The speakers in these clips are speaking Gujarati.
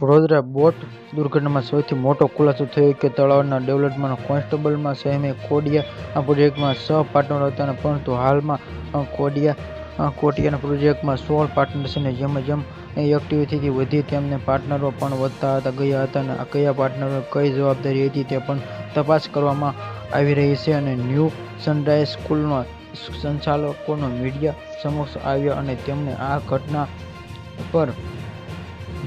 વડોદરા બોટ દુર્ઘટનામાં સૌથી મોટો ખુલાસો થયો કે તળાવના ડેવલપમેન્ટ કોન્સ્ટેબલમાં સહેમે કોડિયા આ પ્રોજેક્ટમાં સહ પાર્ટનર હતા, પરંતુ હાલમાં કોડિયા કોટિયાના પ્રોજેક્ટમાં સોળ પાર્ટનર છે અને જેમ જેમ એ એક્ટિવિટી વધી તેમને પાર્ટનરો પણ વધતા હતા, ગયા હતા અને કયા પાર્ટનરો કઈ જવાબદારી હતી તે પણ તપાસ કરવામાં આવી રહી છે અને ન્યૂ સનરાઈઝ સ્કૂલના સંચાલકોનો મીડિયા સમક્ષ આવ્યા અને તેમણે આ ઘટના પર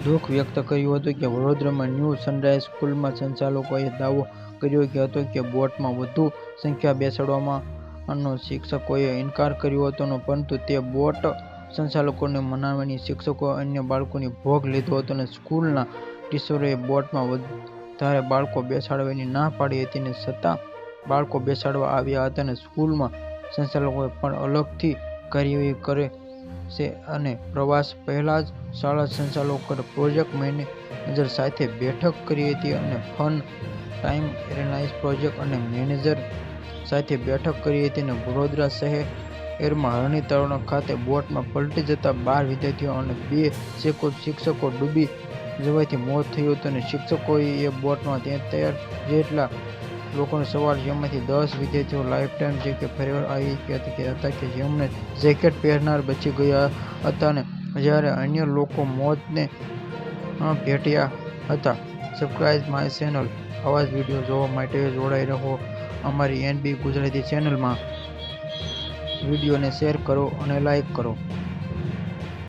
દુઃખ વ્યક્ત કર્યું હતું કે વડોદરામાં ન્યૂ સનરાઈઝ સ્કૂલમાં સંચાલકોએ દાવો કર્યો હતો કે બોટમાં વધુ સંખ્યા બેસાડવામાં નો શિક્ષકોએ ઇનકાર કર્યો હતો પરંતુ તે બોટ સંચાલકોને મનાવવાની શિક્ષકો અન્ય બાળકોની ભોગ લીધો હતો અને સ્કૂલના ટીચરોએ બોટમાં વધારે બાળકો બેસાડવાની ના પાડી હતી ને છતાં બાળકો બેસાડવા આવ્યા હતા અને સ્કૂલમાં સંચાલકોએ પણ અલગથી કાર્યવાહી કરે છે અને પ્રવાસ પહેલાં જ શાળા સંચાલકો પ્રોજેક્ટ મેનેજર સાથે બેઠક કરી હતી અને ફન ટાઈમ એરલાઇન્સ પ્રોજેક્ટ અને મેનેજર સાથે બેઠક કરી હતી અને વડોદરા શહેરમાં હરણી ખાતે બોટમાં પલટી જતા બાર વિદ્યાર્થીઓ અને બે શિક્ષકો ડૂબી જવાથી મોત થયું હતું અને શિક્ષકોએ એ બોટમાં તૈયાર જેટલા લોકોને સવાર જેમાંથી દસ વિદ્યાર્થીઓ લાઈફ ટાઈમ કે ફેરવવા આવી ગયા હતા કે જેમણે જેકેટ પહેરનાર બચી ગયા હતા ને જ્યારે અન્ય લોકો મોતને ભેટ્યા હતા. સબસ્ક્રાઈબ માય ચેનલ આવા જ વીડિયો જોવા માટે જોડાઈ રહો. અમારી એનબી ગુજરાતી ચેનલમાં વિડીયોને શેર કરો અને લાઈક કરો.